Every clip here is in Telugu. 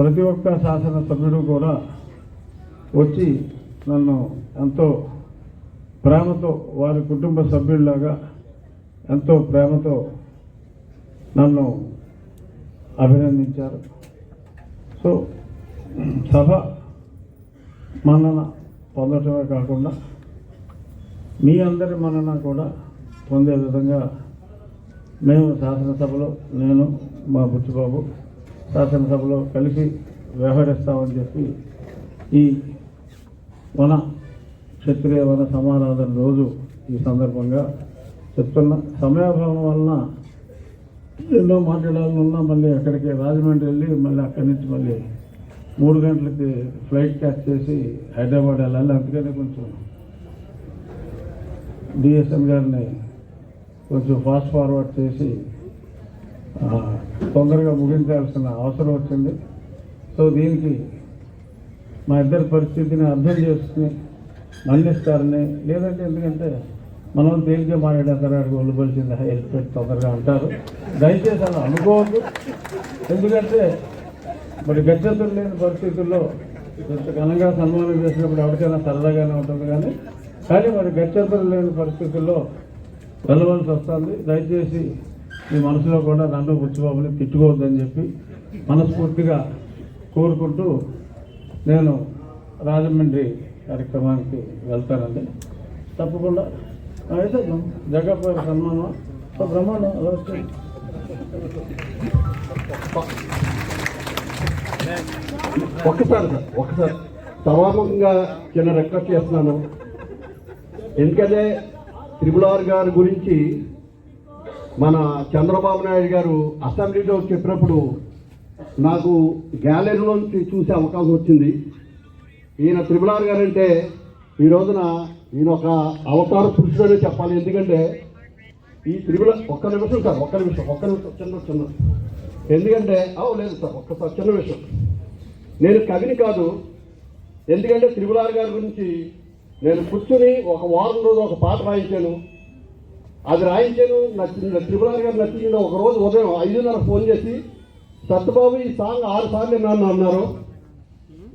ప్రతి ఒక్క శాసనసభ్యుడు కూడా వచ్చి నన్ను ఎంతో ప్రేమతో వారి కుటుంబ సభ్యుల్లాగా ఎంతో ప్రేమతో నన్ను అభినందించారు. సో సభ మన్నన పొందటమే కాకుండా మీ అందరి మన్నన కూడా పొందే విధంగా మేము శాసనసభలో నేను మా బుచ్చిబాబు శాసనసభలో కలిసి వ్యవహరిస్తామని చెప్పి ఈ వన క్షత్రియ వన సమారాధన రోజు ఈ సందర్భంగా చెప్తున్న. సమయాభావం వలన ఎన్నో మాట్లాడాలనున్నా మళ్ళీ అక్కడికి రాజమండ్రి వెళ్ళి మళ్ళీ అక్కడి నుంచి మళ్ళీ మూడు గంటలకి ఫ్లైట్ క్యాచ్ చేసి హైదరాబాద్ వెళ్ళాలి. అందుకని కొంచెం డిఎస్ఎం గారిని కొంచెం ఫాస్ట్ ఫార్వర్డ్ చేసి తొందరగా ముగించాల్సిన అవసరం వచ్చింది. సో దీనికి మా ఇద్దరి పరిస్థితిని అర్థం చేసుకుని మన్నిస్తారని లేదంటే ఎందుకంటే మనం తేలిగ్గా మాట్లాడేస్తారు అడిగి ఒళ్ళు హెల్ప్ తొందరగా అంటారు. దయచేసి అలా అనుకోవద్దు. ఎందుకంటే మరి గచ్చతులు లేని పరిస్థితుల్లో ఎంత ఘనంగా సన్మానం చేసినప్పుడు ఎవరికైనా సరదాగానే ఉంటుంది కానీ కానీ మరి గచ్చతులు లేని పరిస్థితుల్లో వెళ్ళవలసి వస్తుంది. దయచేసి మీ మనసులో కూడా నన్ను బుచ్చిబాబుని తిట్టుకోవద్దని చెప్పి మనస్ఫూర్తిగా కోరుకుంటూ నేను రాజమండ్రి కార్యక్రమానికి వెళ్తానండి. తప్పకుండా. అయితే జగప్ప సన్మానం. బ్రహ్మాండం అలా ఒక్కసారి సార్ ఒకసారి సభాముఖంగా చిన్న రిక్వెస్ట్ చేస్తున్నాను. ఎందుకంటే త్రిపుల్ ఆర్ గారి గురించి మన చంద్రబాబు నాయుడు గారు అసెంబ్లీలో చెప్పినప్పుడు నాకు గ్యాలరీలోంచి చూసే అవకాశం వచ్చింది. ఈయన త్రిపుల్ గారు అంటే ఈ రోజున ఈయన ఒక అవతార పురుషుడనే చెప్పాలి. ఎందుకంటే ఈ త్రిపుల ఒక్క నిమిషం సార్ ఒక్క నిమిషం ఒక్క నిమిషం చిన్న చిన్న. ఎందుకంటే అవు లేదు సార్ ఒక్కసారి చిన్న విషయం. నేను కవిని కాదు. ఎందుకంటే త్రిపులార్ గారి గురించి నేను కూర్చుని ఒక వారం రోజు ఒక పాట రాయించాను. అది రాయించాను. నచ్చింది త్రిపులార్ గారు నచ్చింది ఒక రోజు ఉదయం ఐదున్నర ఫోన్ చేసి సత్యబాబు ఈ సాంగ్ ఆరు సార్లు విన్నాను అన్నారు.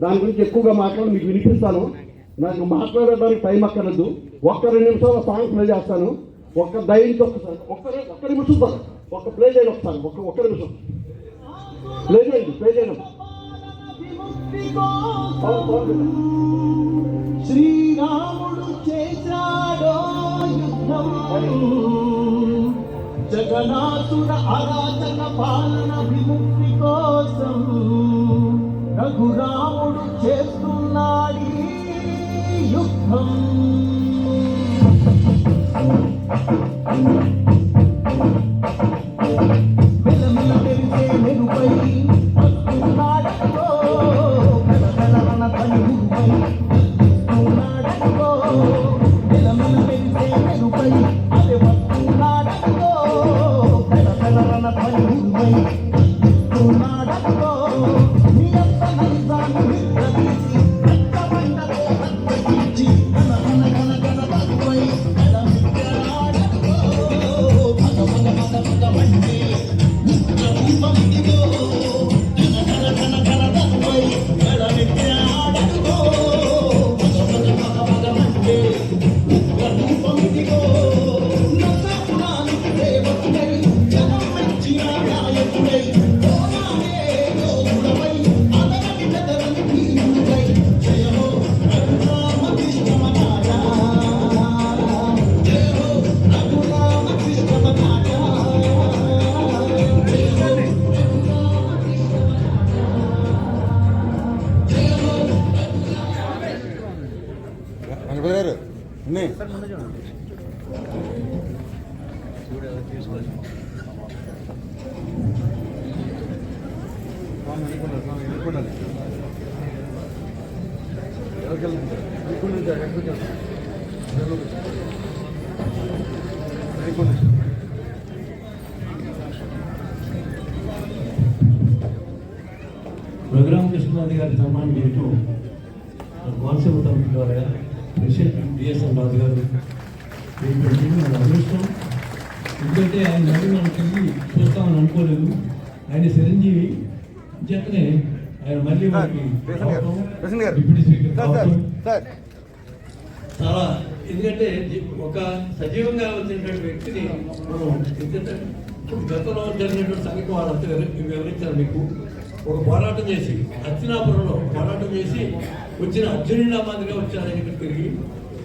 దాని గురించి ఎక్కువగా మాట్లాడి మీకు వినిపిస్తాను. నాకు మాట్లాడడానికి టైం అక్కర్లేదు. ఒక్క రెండు నిమిషాలు సాంగ్ ప్లే చేస్తాను. ఒక్క దయించి ఒక్కసారి ఒక్క ఒక్క నిమిషం సార్. ఒక్క ప్లే చేయండి ఒకసారి. ఒక్క ఒక్క నిమిషం. ప్లే చేయండి ప్లే చేయండి. శ్రీరాముడు చేశాడో యుద్ధం జగన్నాథుడ అరాచక పాలన విముక్తి కోసం రఘురాముడు చేస్తున్నాడి యుద్ధం. మెలమెల మెరిసే మెరుపై రఘురామ కృష్ణనాథ్ గారి సన్మానం చేయటం కోనసీమ తరఫు ద్వారా ప్రెసిడెంట్ డిఎస్ఎం రాజు గారు మన అదృష్టం. ఎందుకంటే ఆయన నవ్వి మనం తిరిగి చూస్తామని అనుకోలేదు. ఆయన చిరంజీవి చేతనే ఆయన మళ్ళీ మనకి. డిప్యూటీ స్పీకర్ చాలా ఎందుకంటే ఒక సజీవంగా వచ్చినటువంటి వ్యక్తిని మనం గతంలో జరిగినటువంటి సంఘటన వాళ్ళంతా వివరి- వివరించారు మీకు. ఒక పోరాటం చేసి అర్చనాపురంలో పోరాటం చేసి వచ్చిన అర్జునుడిలా మాదిరిగా వచ్చారు ఆయన ఇక్కడ తిరిగి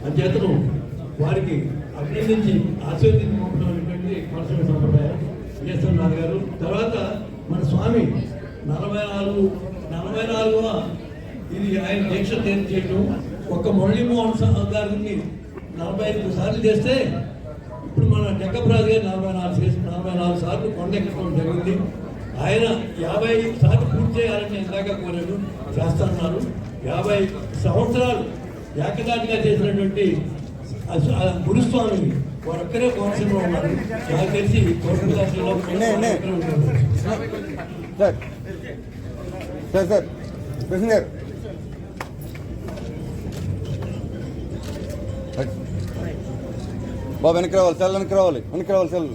అంచేతను వారికి అభినందించి ఆశీర్వదించడం అనేటువంటి మనసు సంప్రదాయం నాథ్ గారు. తర్వాత మన స్వామి నలభై నాలుగు నలభై నాలుగున ఇది ఆయన దీక్ష తేలి చేయడం ఒక మురళీమోహన్ గారిని నలభై ఐదు సార్లు చేస్తే ఇప్పుడు మన జగ్గప్రాజు గారు నలభై నాలుగు చేసి నలభై నాలుగు సార్లు కొండెక్కడం జరిగింది. ఆయన యాభై సార్లు పూర్తి చేయాలని ఇందాక కోరారు చేస్తున్నారు. యాభై సంవత్సరాలు ఏకదాటిగా చేసినటువంటి గురుస్వామి వారొక్కరే కోనసీమలో ఉన్నారు. నాకు తెలిసి కోనసీమ. సార్ సార్ సార్ గారు. బాబు వెనక్కి రావాలి సెల్ వెనక్కి రావాలి వెనక్కి రావాలి సెల్.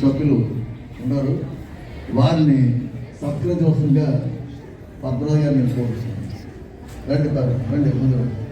సభ్యులు ఉన్నారు వారిని సత్కరించవలసిందిగా పద్మరాజు గారిని నేను కోరుతున్నాను రండి రండి ముందు రండి.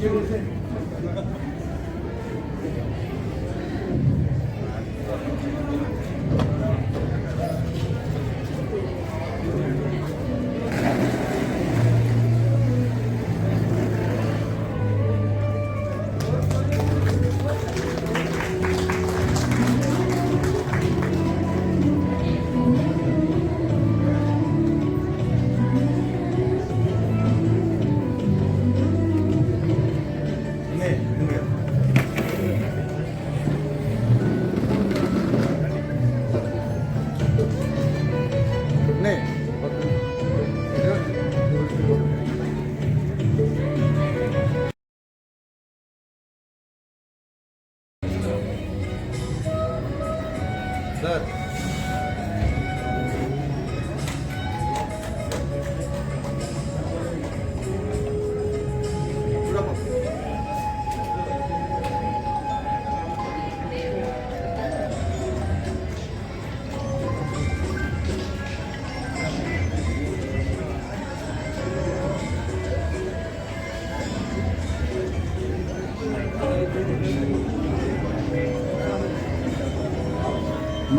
確かに。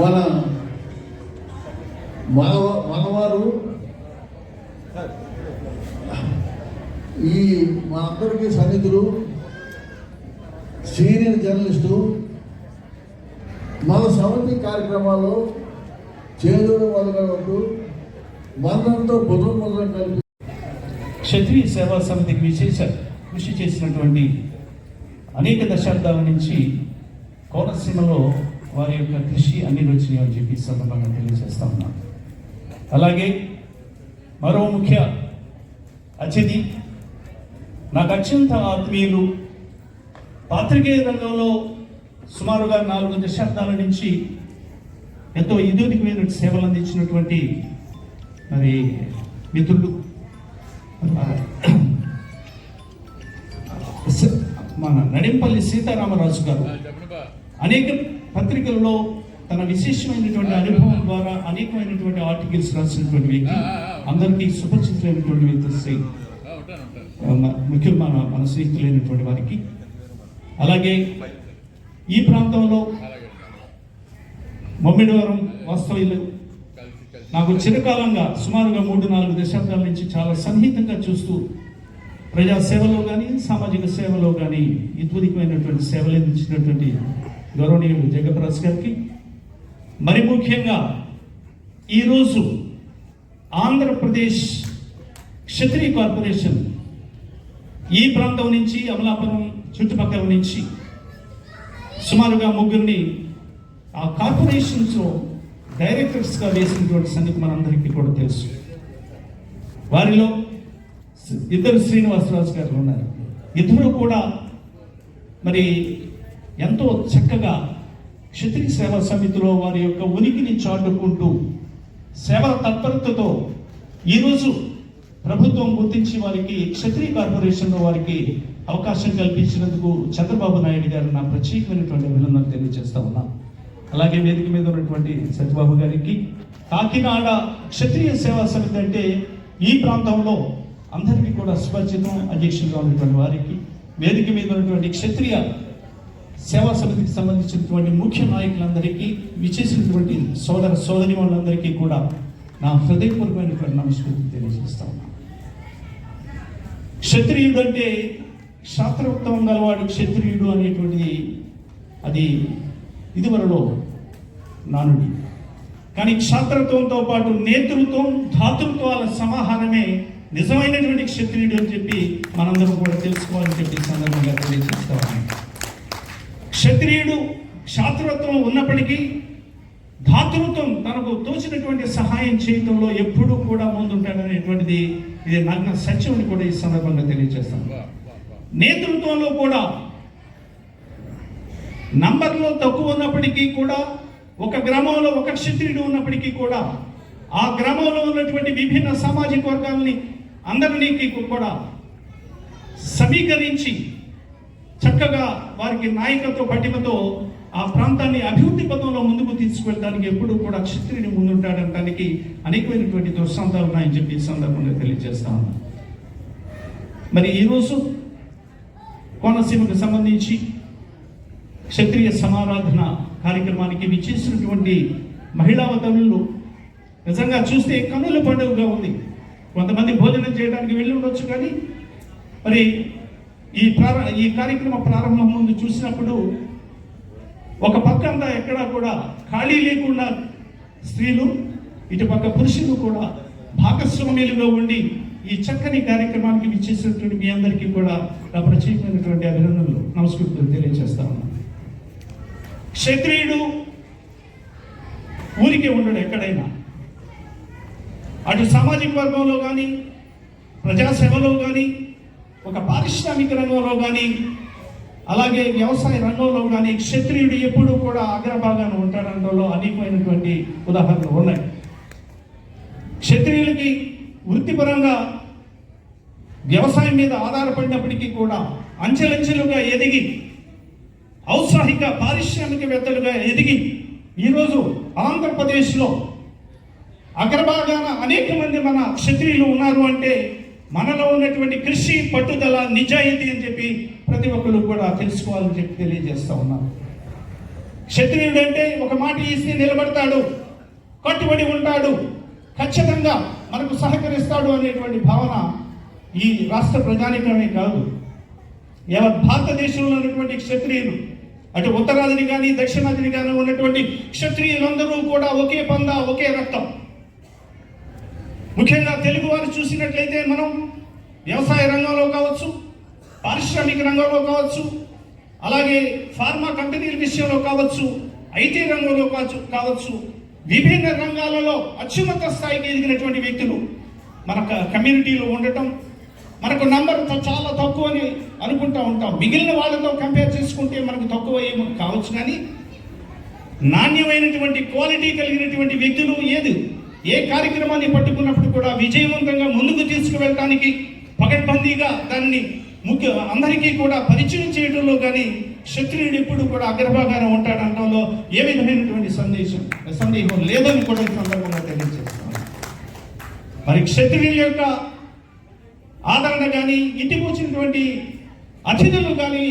మన మనవ మనవారు ఈ మనందరికీ సన్నిధులు సీనియర్ జర్నలిస్టు మన సమితి కార్యక్రమాల్లో చేదోడు వాళ్ళు ఉంటూ మనంతో బుధం బుధం కలిపి క్షత్రియ సేవా సమితికి విశేష కృషి చేసినటువంటి అనేక దశాబ్దాల నుంచి కోనసీమలో వారి యొక్క కృషి అన్ని వచ్చినాయి అని చెప్పి సందర్భంగా తెలియజేస్తా ఉన్నాను అలాగే మరో ముఖ్య అతిథి నాకు అత్యంత ఆత్మీయులు పాత్రికేయ రంగంలో సుమారుగా నాలుగు దశాబ్దాల నుంచి ఎంతో ఇదుదికమైన సేవలు అందించినటువంటి మరి మిత్రులు మన నడింపల్లి సీతారామరాజు గారు. అనేక పత్రికల్లో తన విశేషమైనటువంటి అనుభవం ద్వారా అనేకమైనటువంటి ఆర్టికల్స్ రాసినటువంటి వ్యక్తి. అందరికీ సుపరిచితులైనటువంటి వ్యక్తి శ్రీ మన మన స్నేహితులైనటువంటి వారికి. అలాగే ఈ ప్రాంతంలో మమ్మిడివరం వాస్తవ్యులు. నాకు చిరకాలంగా సుమారుగా మూడు నాలుగు దశాబ్దాల నుంచి చాలా సన్నిహితంగా చూస్తూ ప్రజా సేవలో కానీ సామాజిక సేవలో కానీ ఇత్వదికమైనటువంటి సేవలు అందించినటువంటి గౌరవనీయులు జగప్రాజ్ గారికి. మరి ముఖ్యంగా ఈరోజు ఆంధ్రప్రదేశ్ క్షత్రియ కార్పొరేషన్ ఈ ప్రాంతం నుంచి అమలాపురం చుట్టుపక్కల నుంచి సుమారుగా ముగ్గురిని ఆ కార్పొరేషన్స్లో డైరెక్టర్స్గా వేసినటువంటి సంగతి మనందరికీ కూడా తెలుసు. వారిలో ఇద్దరు శ్రీనివాసరాజు గారు ఉన్నారు. ఇద్దరు కూడా మరి ఎంతో చక్కగా క్షత్రియ సేవా సమితిలో వారి యొక్క ఉనికిని చాటుకుంటూ సేవల తత్పరతతో ఈరోజు ప్రభుత్వం గుర్తించి వారికి క్షత్రియ కార్పొరేషన్లో వారికి అవకాశం కల్పించినందుకు చంద్రబాబు నాయుడు గారు నా ప్రత్యేకమైనటువంటి అభినందనలు తెలియజేస్తా ఉన్నా. అలాగే వేదిక మీద ఉన్నటువంటి సత్యబాబు గారికి. కాకినాడ క్షత్రియ సేవా సమితి అంటే ఈ ప్రాంతంలో అందరికీ కూడా సుపరిచితం అధ్యక్షులుగా ఉన్నటువంటి వారికి. వేదిక మీద ఉన్నటువంటి క్షత్రియ సేవా సమితికి సంబంధించినటువంటి ముఖ్య నాయకులందరికీ విచేసినటువంటి సోదర సోదరి వాళ్ళందరికీ కూడా నా హృదయపూర్వమైనటువంటి నమస్కృతి తెలియజేస్తా ఉన్నాను క్షత్రియుడు అంటే శాస్త్రోక్తం గలవాడు క్షత్రియుడు అనేటువంటిది అది ఇదివరలో నానుడి. కానీ క్షాత్రత్వంతో పాటు నేతృత్వం ధాతృత్వాల సమాహారమే నిజమైనటువంటి క్షత్రియుడు అని చెప్పి మనందరం కూడా తెలుసుకోవాలని చెప్పి సందర్భంగా తెలియజేస్తా ఉన్నాను క్షత్రియుడు క్షాత్రత్వం ఉన్నప్పటికీ ధాతృత్వం తనకు తోచినటువంటి సహాయం చేయటంలో ఎప్పుడూ కూడా ముందుంటాడనేటువంటిది ఇది నగ్న సత్యం కూడా ఈ సందర్భంగా తెలియజేస్తాను. నేతృత్వంలో కూడా నంబర్లో తక్కువ ఉన్నప్పటికీ కూడా ఒక గ్రామంలో ఒక క్షత్రియుడు ఉన్నప్పటికీ కూడా ఆ గ్రామంలో ఉన్నటువంటి విభిన్న సామాజిక వర్గాలని అందరినీ కూడా సమీకరించి చక్కగా వారికి నాయకత్వ పటిమతో ఆ ప్రాంతాన్ని అభివృద్ధి పథంలో ముందుకు తీసుకెళ్ళడానికి ఎప్పుడూ కూడా క్షత్రియుని ముందుంటాడనడానికి అనేకమైనటువంటి దృష్టాంతాలు ఉన్నాయని చెప్పి ఈ సందర్భంగా తెలియజేస్తా మరి ఈరోజు కోనసీమకు సంబంధించి క్షత్రియ సమారాధన కార్యక్రమానికి విచ్చేసినటువంటి మహిళా వతనులు నిజంగా చూస్తే కన్నుల పండుగగా ఉంది. కొంతమంది భోజనం చేయడానికి వెళ్ళి ఉండొచ్చు కానీ మరి ఈ ప్రార ఈ కార్యక్రమ ప్రారంభం ముందు చూసినప్పుడు ఒక పక్క అంతా ఎక్కడా కూడా ఖాళీ లేకుండా స్త్రీలు ఇటు పక్క పురుషులు కూడా భాగస్వామ్యులుగా ఉండి ఈ చక్కని కార్యక్రమానికి విచ్చేసినటువంటి మీ అందరికీ కూడా నా ప్రత్యేకమైనటువంటి అభినందనలు నమస్కృతులు తెలియజేస్తా ఉన్నాను. క్షత్రియుడు ఊరికే ఉండడు ఎక్కడైనా. అటు సామాజిక వర్గంలో కానీ ప్రజాసేవలో కానీ ఒక పారిశ్రామిక రంగంలో కానీ అలాగే వ్యవసాయ రంగంలో కానీ క్షత్రియుడు ఎప్పుడూ కూడా అగ్రభాగాన ఉంటాడంలో అనేకమైనటువంటి ఉదాహరణలు ఉన్నాయి. క్షత్రియులకి వృత్తిపరంగా వ్యవసాయం మీద ఆధారపడినప్పటికీ కూడా అంచెలంచెలుగా ఎదిగి ఔత్సాహిక పారిశ్రామికవేత్తలుగా ఎదిగి ఈరోజు ఆంధ్రప్రదేశ్లో అగ్రభాగాన అనేక మంది మన క్షత్రియులు ఉన్నారు అంటే మనలో ఉన్నటువంటి కృషి పట్టుదల నిజాయితీ అని చెప్పి ప్రతి ఒక్కరు కూడా తెలుసుకోవాలని చెప్పి తెలియజేస్తా ఉన్నారు క్షత్రియుడు అంటే ఒక మాట ఇస్తే నిలబడతాడు కట్టుబడి ఉంటాడు ఖచ్చితంగా మనకు సహకరిస్తాడు అనేటువంటి భావన ఈ రాష్ట్ర ప్రజానికమే కాదు. యావత్ భారతదేశంలో ఉన్నటువంటి క్షత్రియులు అటు ఉత్తరాదిని కానీ దక్షిణాదిని కానీ ఉన్నటువంటి క్షత్రియులందరూ కూడా ఒకే పంద ఒకే రక్తం. ముఖ్యంగా తెలుగు వారు చూసినట్లయితే మనం వ్యవసాయ రంగంలో కావచ్చు పారిశ్రామిక రంగంలో కావచ్చు అలాగే ఫార్మా కంపెనీల విషయంలో కావచ్చు ఐటీ రంగంలో కావచ్చు కావచ్చు విభిన్న రంగాలలో అత్యున్నత స్థాయికి ఎదిగినటువంటి వ్యక్తులు మన క- కమ్యూనిటీలో ఉండటం మనకు నంబర్ చాలా తక్కువ అని అనుకుంటా ఉంటాం. మిగిలిన వాళ్ళతో కంపేర్ చేసుకుంటే మనకు తక్కువ ఏమో కావచ్చు కానీ నాణ్యమైనటువంటి క్వాలిటీ కలిగినటువంటి వ్యక్తులు ఏది? ఏ కార్యక్రమాన్ని పట్టుకున్నప్పుడు కూడా విజయవంతంగా ముందుకు తీసుకువెళ్ళటానికి పకడ్బందీగా దాన్ని ముఖ్య అందరికీ కూడా పరిచయం చేయడంలో కానీ క్షత్రియుడు ఎప్పుడు కూడా అగ్రభాగాన ఉంటాడనడంలో ఏ విధమైనటువంటి సందేశం సందేహం లేదని కూడా ఈ సందర్భంగా తెలియజేస్తున్నాను. మరి క్షత్రియుని యొక్క ఆదరణ కానీ ఇంటికి వచ్చినటువంటి అతిథులు కానీ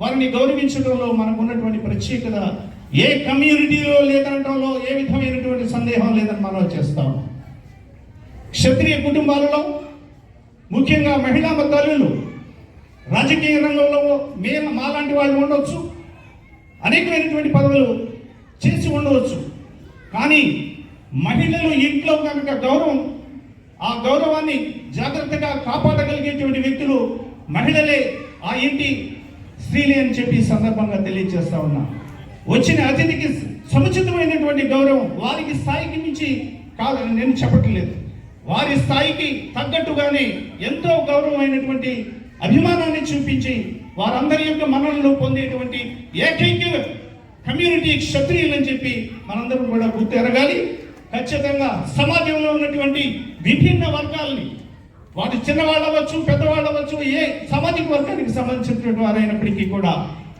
వారిని గౌరవించడంలో మనకు ఉన్నటువంటి ప్రత్యేకత ఏ కమ్యూనిటీలో లేదనటంలో ఏ విధమైనటువంటి సందేహం లేదని మనం చేస్తాం. క్షత్రియ కుటుంబాలలో ముఖ్యంగా మహిళా తల్లులు రాజకీయ రంగంలో మేము మాలాంటి వాళ్ళు ఉండవచ్చు. అనేకమైనటువంటి పదవులు చేసి ఉండవచ్చు. కానీ మహిళలు ఇంట్లో కనుక గౌరవం ఆ గౌరవాన్ని జాగ్రత్తగా కాపాడగలిగేటువంటి వ్యక్తులు మహిళలే ఆ ఇంటి స్త్రీలే అని చెప్పి సందర్భంగా తెలియజేస్తా ఉన్నా. వచ్చిన అతిథికి సముచితమైనటువంటి గౌరవం వారికి స్థాయికి మించి కాదని నేను చెప్పట్లేదు. వారి స్థాయికి తగ్గట్టుగానే ఎంతో గౌరవమైనటువంటి అభిమానాన్ని చూపించి వారందరి యొక్క మనలను పొందేటువంటి ఏకైక కమ్యూనిటీ క్షత్రియులు అని చెప్పి మనందరం కూడా గుర్తెరగాలి ఖచ్చితంగా సమాజంలో ఉన్నటువంటి విభిన్న వర్గాలని వాటి చిన్నవాళ్ళు అవ్వచ్చు పెద్దవాళ్ళు అవ్వచ్చు ఏ సామాజిక వర్గానికి సంబంధించినటువంటి వారైనప్పటికీ కూడా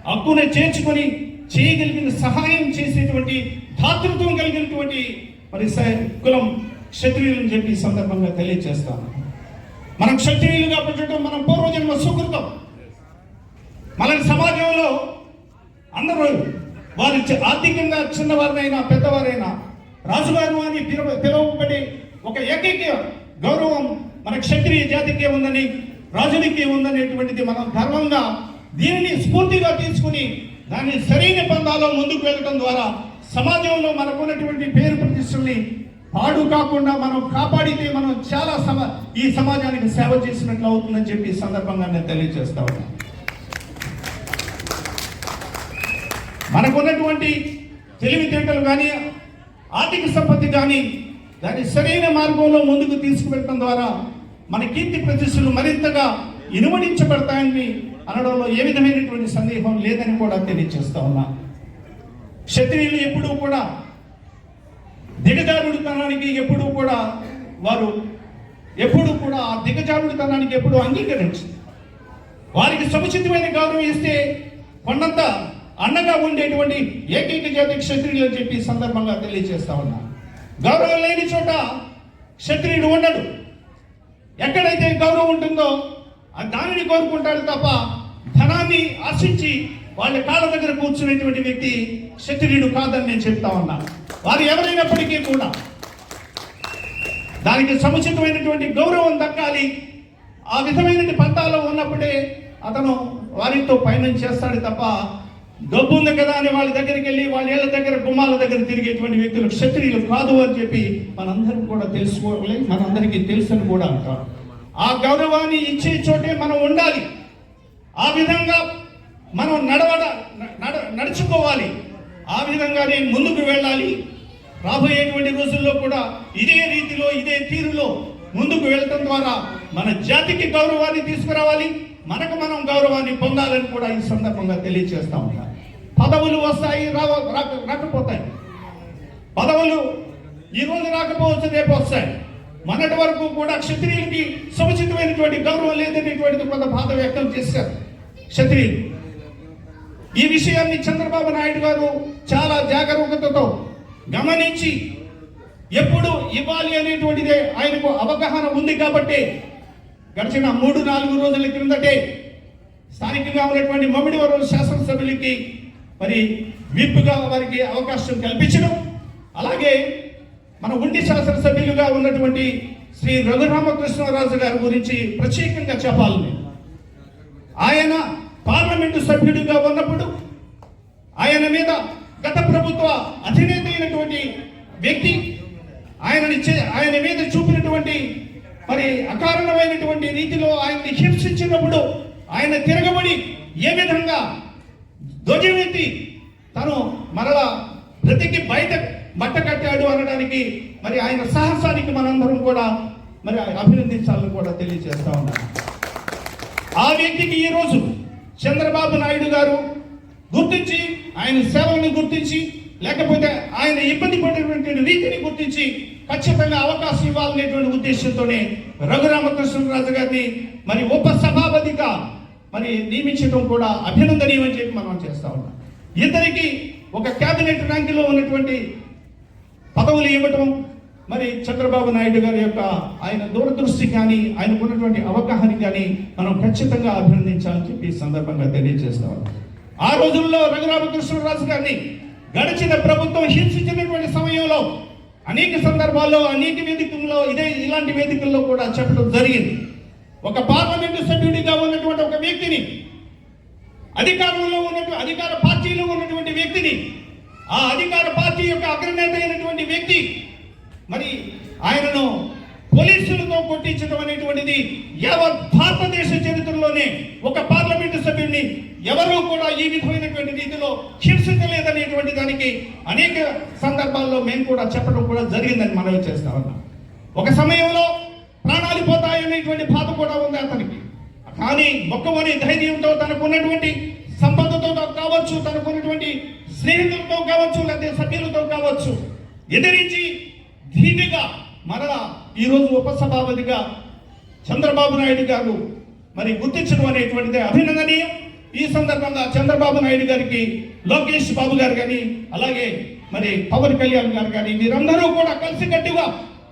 హక్కును చేర్చుకొని చేయగలిగిన సహాయం చేసేటువంటి దాతృత్వం కలిగినటువంటి మరి కులం క్షత్రియులని చెప్పి సందర్భంగా తెలియజేస్తాను. మనం క్షత్రియులుగా పుట్టడం మనం పూర్వజన్మ సుకృతం. మనకి సమాజంలో అందరూ వారి ఆర్థికంగా చిన్నవారినైనా పెద్దవారైనా రాజుగారు అని పిలువ పిలువబడి ఒక ఏకైక గౌరవం మన క్షత్రియ జాతికే ఉందని రాజునికి ఉందనేటువంటిది మనం గర్వంగా దీనిని స్ఫూర్తిగా తీసుకుని దాన్ని సరైన పందాలో ముందుకు వెళ్ళడం ద్వారా సమాజంలో మనకున్నటువంటి పేరు ప్రతిష్టల్ని పాడు కాకుండా మనం కాపాడితే మనం చాలా సమ ఈ సమాజానికి సేవ చేసినట్లు అవుతుందని చెప్పి ఈ సందర్భంగా నేను తెలియజేస్తా ఉన్నా. మనకున్నటువంటి తెలివితేటలు కానీ ఆర్థిక సంపత్తి కానీ దాన్ని సరైన మార్గంలో ముందుకు తీసుకువెళ్ళడం ద్వారా మన కీర్తి ప్రతిష్టలు మరింతగా ఇనుమడించబడతాయని అనడంలో ఏ విధమైనటువంటి సందేహం లేదని కూడా తెలియజేస్తా ఉన్నా. క్షత్రియులు ఎప్పుడూ కూడా దిగజారుడుతనానికి ఎప్పుడూ కూడా వారు ఎప్పుడూ కూడా ఆ దిగజారుడుతనానికి ఎప్పుడూ అంగీకరించింది వారికి సముచితమైన గౌరవం ఇస్తే కొండంత అండగా ఉండేటువంటి ఏకైక జాతి క్షత్రియులు అని చెప్పి సందర్భంగా తెలియజేస్తా ఉన్నా. గౌరవం లేని చోట క్షత్రియుడు ఉండడు. ఎక్కడైతే గౌరవం ఉంటుందో దానిని కోరుకుంటాడు తప్ప ధనాన్ని ఆశించి వాళ్ళ కాళ్ళ దగ్గర కూర్చునేటువంటి వ్యక్తి క్షత్రియుడు కాదని నేను చెప్తా ఉన్నా. వారు ఎవరైనప్పటికీ కూడా దానికి సముచితమైనటువంటి గౌరవం దక్కాలి. ఆ విధమైన పంతాలో ఉన్నప్పుడే అతను వారితో పయనం చేస్తాడు తప్ప డబ్బు ఉంది కదా అని వాళ్ళ దగ్గరికి వెళ్ళి వాళ్ళ ఏళ్ళ దగ్గర గుమ్మాల దగ్గర తిరిగేటువంటి వ్యక్తులు క్షత్రియులు కాదు అని చెప్పి మనందరం కూడా తెలుసుకోవాలి మనందరికీ తెలుసని కూడా అంటారు. ఆ గౌరవాన్ని ఇచ్చే చోటే మనం ఉండాలి. ఆ విధంగా మనం నడవడ నడ నడుచుకోవాలి. ఆ విధంగానే ముందుకు వెళ్ళాలి. రాబోయేటువంటి రోజుల్లో కూడా ఇదే రీతిలో ఇదే తీరులో ముందుకు వెళ్ళటం ద్వారా మన జాతికి గౌరవాన్ని తీసుకురావాలి. మనకు మనం గౌరవాన్ని పొందాలని కూడా ఈ సందర్భంగా తెలియజేస్తా ఉంటాం పదవులు వస్తాయి రావ రాకపోతాయి. పదవులు ఈ రోజు రాకపోవచ్చు రేపు వస్తాయి. మొన్నటి వరకు కూడా క్షత్రియులకి సముచితమైనటువంటి గౌరవం లేదనేటువంటిది కొంత బాధ వ్యక్తం చేశారు. క్షత్రియులు ఈ విషయాన్ని చంద్రబాబు నాయుడు గారు చాలా జాగరూకతతో గమనించి ఎప్పుడు ఇవ్వాలి అనేటువంటిదే ఆయనకు అవగాహన ఉంది కాబట్టి గడిచిన మూడు నాలుగు రోజుల క్రిందటే స్థానికంగా ఉన్నటువంటి మమ్మిడివరం శాసనసభ్యులకి మరి విప్పుగా వారికి అవకాశం కల్పించడం. అలాగే మన ఉండి శాసనసభ్యులుగా ఉన్నటువంటి శ్రీ రఘురామకృష్ణరాజు గారి గురించి ప్రత్యేకంగా చెప్పాలి నేను. ఆయన పార్లమెంటు సభ్యుడిగా ఉన్నప్పుడు ఆయన మీద గత ప్రభుత్వ అధినేత అయినటువంటి వ్యక్తి ఆయనని ఆయన మీద చూపినటువంటి మరి అకారణమైనటువంటి రీతిలో ఆయన్ని హింసించినప్పుడు ఆయన తిరగబడి ఏ విధంగా ధ్వజమెత్తి తను మరలా బ్రతికి బయట బట్ట కట్టాడు అనడానికి మరి ఆయన సాహసానికి మనందరం కూడా మరి అభినందించాలని కూడా తెలియజేస్తా ఉన్నాను ఆ వ్యక్తికి ఈ రోజు చంద్రబాబు నాయుడు గారు గుర్తించి ఆయన సేవలను గుర్తించి లేకపోతే ఆయన ఇబ్బంది పడినటువంటి రీతిని గుర్తించి ఖచ్చితంగా అవకాశం ఇవ్వాలనేటువంటి ఉద్దేశంతోనే రఘురామకృష్ణరాజు గారిని మరి ఉపసభాపతిగా మరి నియమించడం కూడా అభినందనీయమని చెప్పి మనం చేస్తా ఉన్నాం. ఇద్దరికి ఒక క్యాబినెట్ ర్యాంకులో ఉన్నటువంటి పదవులు ఇవ్వటం. మరి చంద్రబాబు నాయుడు గారి యొక్క ఆయన దూరదృష్టి కానీ ఆయనకు ఉన్నటువంటి అవగాహన కానీ మనం ఖచ్చితంగా అభినందించాలని చెప్పి ఈ సందర్భంగా తెలియజేస్తాం ఆ రోజుల్లో రఘురామకృష్ణరాజు గారిని గడిచిన ప్రభుత్వం హింసించినటువంటి సమయంలో అనేక సందర్భాల్లో అనేక వేదికల్లో ఇదే ఇలాంటి వేదికల్లో కూడా చెప్పడం జరిగింది. ఒక పార్లమెంటు సభ్యుడిగా ఉన్నటువంటి ఒక వ్యక్తిని అధికారంలో ఉన్నటువంటి అధికార పార్టీలో ఉన్నటువంటి వ్యక్తిని ఆ అధికార పార్టీ యొక్క అగ్రనేత అయినటువంటి వ్యక్తి మరి ఆయనను పోలీసులతో కొట్టించడం అనేటువంటిది యావత్ భారతదేశ చరిత్రలోనే ఒక పార్లమెంటు సభ్యుడిని ఎవరూ కూడా ఈ విధమైనటువంటి రీతిలో హింసించలేదనేటువంటి దానికి అనేక సందర్భాల్లో మేము కూడా చెప్పడం కూడా జరిగిందని మనవి చేస్తా ఉన్నాం. ఒక సమయంలో ప్రాణాలు పోతాయనేటువంటి బాధ కూడా ఉంది అతనికి. కానీ మొక్కవని ధైర్యంతో తనకు ఉన్నటువంటి సంపదతో కావచ్చు తనకు ఉన్నటువంటి స్నేహితులతో కావచ్చు లేకపోతే సభ్యులతో కావచ్చు ఎదిరించి ధీటుగా మరలా ఈరోజు ఉపసభాపతిగా చంద్రబాబు నాయుడు గారు మరి గుర్తించడం అనేటువంటిది అభినందనీయం. ఈ సందర్భంగా చంద్రబాబు నాయుడు గారికి లోకేష్ బాబు గారు కానీ అలాగే మరి పవన్ కళ్యాణ్ గారు కానీ మీరందరూ కూడా కలిసికట్టుగా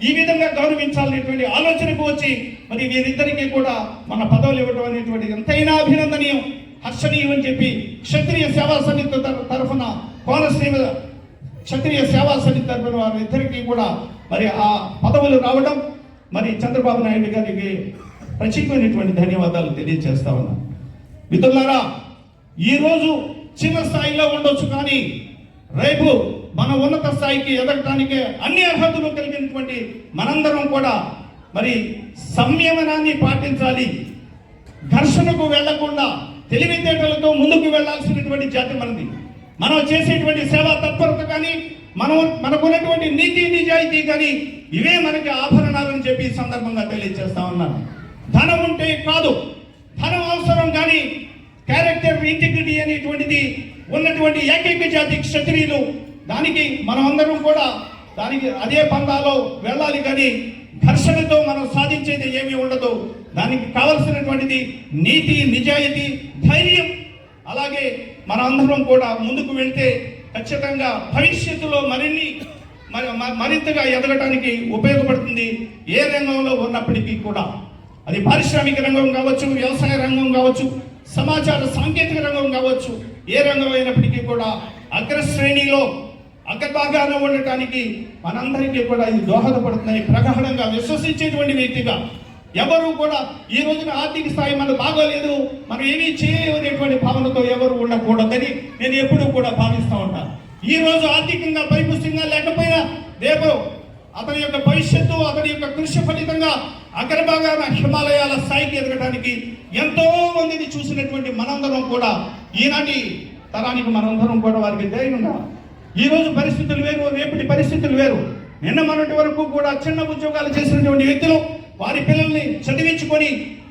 ఈ విధంగా గౌరవించాలనేటువంటి ఆలోచనకు వచ్చి మరి వీరిద్దరికీ కూడా మన పదవులు ఇవ్వడం అనేటువంటి ఎంతైనా అభినందనీయం. హర్షణీయం అని చెప్పి క్షత్రియ సేవా సమితి తరఫున కోనసీమ క్షత్రియ సేవా సమితి తరఫున వారిద్దరికీ కూడా మరి ఆ పదవులు రావడం మరి చంద్రబాబు నాయుడు గారికి ప్రత్యేకమైనటువంటి ధన్యవాదాలు తెలియజేస్తా ఉన్నా. మిత్రులారా ఈరోజు చిన్న స్థాయిలో ఉండొచ్చు కానీ రేపు మన ఉన్నత స్థాయికి ఎదగటానికి అన్ని అర్హతలు కలిగినటువంటి మనందరం కూడా మరి సంయమనాన్ని పాటించాలి. ఘర్షణకు వెళ్ళకుండా తెలివితేటలతో ముందుకు వెళ్ళాల్సినటువంటి జాతి మనది. మనం చేసేటువంటి సేవా తత్పరత కానీ మనం మనకున్నటువంటి నీతి నిజాయితీ కానీ ఇవే మనకి ఆభరణాలని చెప్పి సందర్భంగా తెలియజేస్తా ఉన్నాను. ధనం ఉంటే కాదు ధనం అవసరం కానీ క్యారెక్టర్ ఇంటిగ్రిటీ అనేటువంటిది ఉన్నటువంటి ఏకైక జాతి క్షత్రియులు. దానికి మనమందరం కూడా దానికి అదే పంథాలో వెళ్ళాలి కానీ ఘర్షణతో మనం సాధించేది ఏమీ ఉండదు. దానికి కావలసినటువంటిది నీతి నిజాయితీ ధైర్యం అలాగే మన అందరం కూడా ముందుకు వెళ్తే ఖచ్చితంగా భవిష్యత్తులో మరిన్ని మరి మ- మరింతగా ఎదగటానికి ఉపయోగపడుతుంది ఏ రంగంలో ఉన్నప్పటికీ కూడా. అది పారిశ్రామిక రంగం కావచ్చు వ్యవసాయ రంగం కావచ్చు సమాచార సాంకేతిక రంగం కావచ్చు ఏ రంగం అయినప్పటికీ కూడా అగ్రశ్రేణిలో అగ్రభాగాన ఉండటానికి మనందరికీ కూడా ఇది దోహదపడుతుందని ప్రగాఢంగా విశ్వసించేటువంటి వ్యక్తిగా ఎవరు కూడా ఈ రోజున ఆర్థిక స్థాయి మనకు బాగోలేదు మనం ఏమీ చేయలేము భావనతో ఎవరు ఉండకూడదని నేను ఎప్పుడూ కూడా భావిస్తూ ఉంటాను ఈ రోజు ఆర్థికంగా పరిపుష్టంగా లేకపోయినా రేపు అతని యొక్క భవిష్యత్తు అతని యొక్క కృషి ఫలితంగా అగ్రభాగాన హిమాలయాల స్థాయికి ఎదగడానికి ఎంతో మందిని చూసినటువంటి మనందరం కూడా ఈనాటి తరానికి మనందరం కూడా వారికి ధైర్యంగా ఈ రోజు పరిస్థితులు వేరు రేపటి పరిస్థితులు వేరు. నిన్న మొన్నటి వరకు కూడా చిన్న ఉద్యోగాలు చేసినటువంటి వ్యక్తులు వారి పిల్లల్ని చదివించుకొని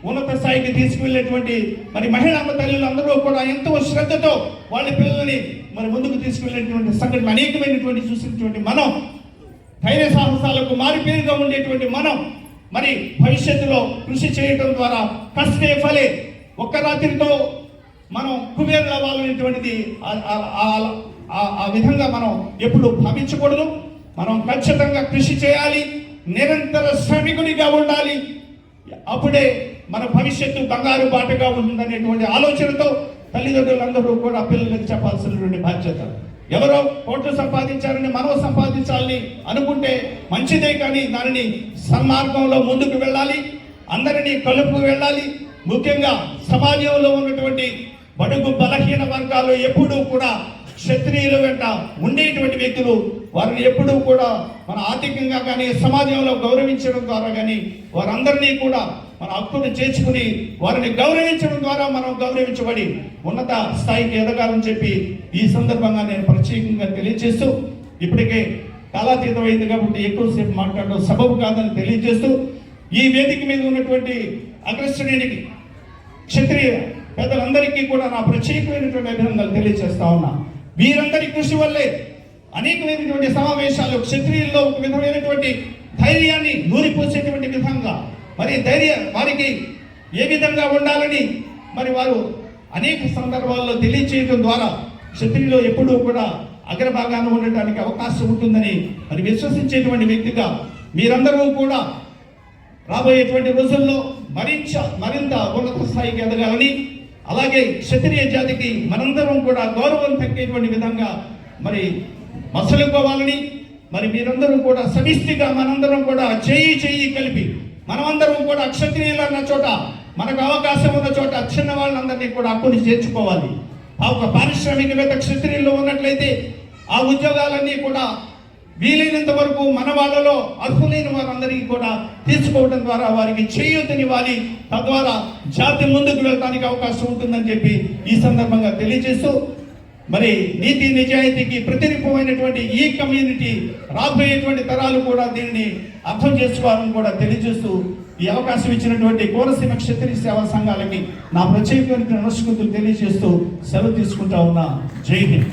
ఉన్నత స్థాయికి తీసుకువెళ్ళేటువంటి మరి మహిళా తల్లులు అందరూ కూడా ఎంతో శ్రద్ధతో వాళ్ళ పిల్లల్ని మరి ముందుకు తీసుకువెళ్ళేటువంటి సంఘటనలు అనేకమైనటువంటి చూసినటువంటి మనం ధైర్య సాహసాలకు మారిపేరుగా ఉండేటువంటి మనం మరి భవిష్యత్తులో కృషి చేయటం ద్వారా కష్టే ఫలే. ఒక్క రాత్రితో మనం కుబేరులు అవ్వాలనేటువంటిది ఆ విధంగా మనం ఎప్పుడు భావించకూడదు. మనం ఖచ్చితంగా కృషి చేయాలి. నిరంతర శ్రమికుడిగా ఉండాలి. అప్పుడే మన భవిష్యత్తు బంగారు బాటగా ఉంటుందనేటువంటి ఆలోచనతో తల్లిదండ్రులందరూ కూడా పిల్లలకు చెప్పాల్సినటువంటి బాధ్యత. ఎవరో కోట్లు సంపాదించారని మనం సంపాదించాలని అనుకుంటే మంచిదే కానీ దానిని సన్మార్గంలో ముందుకు వెళ్ళాలి. అందరినీ కలుపు వెళ్ళాలి. ముఖ్యంగా సమాజంలో ఉన్నటువంటి బడుగు బలహీన వర్గాలు ఎప్పుడూ కూడా క్షత్రియుల వెంట ఉండేటువంటి వ్యక్తులు వారిని ఎప్పుడూ కూడా మన ఆర్థికంగా కానీ సమాజంలో గౌరవించడం ద్వారా కానీ వారందరినీ కూడా మన హక్కును చేర్చుకుని వారిని గౌరవించడం ద్వారా మనం గౌరవించబడి ఉన్నత స్థాయికి ఎదగాలని చెప్పి ఈ సందర్భంగా నేను ప్రత్యేకంగా తెలియజేస్తూ ఇప్పటికే కాలాతీతం కాబట్టి ఎక్కువసేపు మాట్లాడడం సబబు కాదని తెలియజేస్తూ ఈ వేదిక మీద ఉన్నటువంటి అగ్రశ్రేణికి క్షత్రియ పెద్దలందరికీ కూడా నా ప్రత్యేకమైనటువంటి అభినందనలు తెలియజేస్తా ఉన్నా. వీరందరి కృషి వల్లే అనేకమైనటువంటి సమావేశాలు క్షత్రియుల్లో ఒక విధమైనటువంటి ధైర్యాన్ని నూరిపోసేటువంటి విధంగా. మరి ధైర్య వారికి ఏ విధంగా ఉండాలని మరి వారు అనేక సందర్భాల్లో తెలియచేయడం ద్వారా క్షత్రియులు ఎప్పుడూ కూడా అగ్రభాగాన ఉండటానికి అవకాశం ఉంటుందని మరి విశ్వసించేటువంటి వ్యక్తిగా మీరందరూ కూడా రాబోయేటువంటి రోజుల్లో మరింత మరింత ఉన్నత స్థాయికి ఎదగాలని అలాగే క్షత్రియ జాతికి మనందరం కూడా గౌరవం తగ్గేటువంటి విధంగా మరి మసలుకోవాలని మరి మీరందరూ కూడా సమిష్టిగా మనందరం కూడా చేయి చేయి కలిపి మనమందరం కూడా క్షత్రియులు అన్న చోట మనకు అవకాశం ఉన్న చోట చిన్న వాళ్ళందరినీ కూడా హక్కుని చేర్చుకోవాలి. ఆ ఒక పారిశ్రామికవేత్త క్షత్రియుల్లో ఉన్నట్లయితే ఆ ఉద్యోగాలన్నీ కూడా వీలైనంత వరకు మన వాళ్ళలో అర్హులైన వారందరికీ కూడా తీసుకోవడం ద్వారా వారికి చేయూతనివ్వాలి తద్వారా జాతి ముందుకు వెళ్ళడానికి అవకాశం ఉంటుందని చెప్పి ఈ సందర్భంగా తెలియజేస్తూ మరి నీతి నిజాయితీకి ప్రతిరూపమైనటువంటి ఈ కమ్యూనిటీ రాబోయేటువంటి తరాలు కూడా దీనిని అర్థం చేసుకోవాలని కూడా తెలియజేస్తూ ఈ అవకాశం ఇచ్చినటువంటి కోరసీమ క్షత్రియ సేవా సంఘాలకి నా ప్రత్యేకమైన నమస్కృతులు తెలియజేస్తూ సెలవు తీసుకుంటా ఉన్నా. జై హింద్.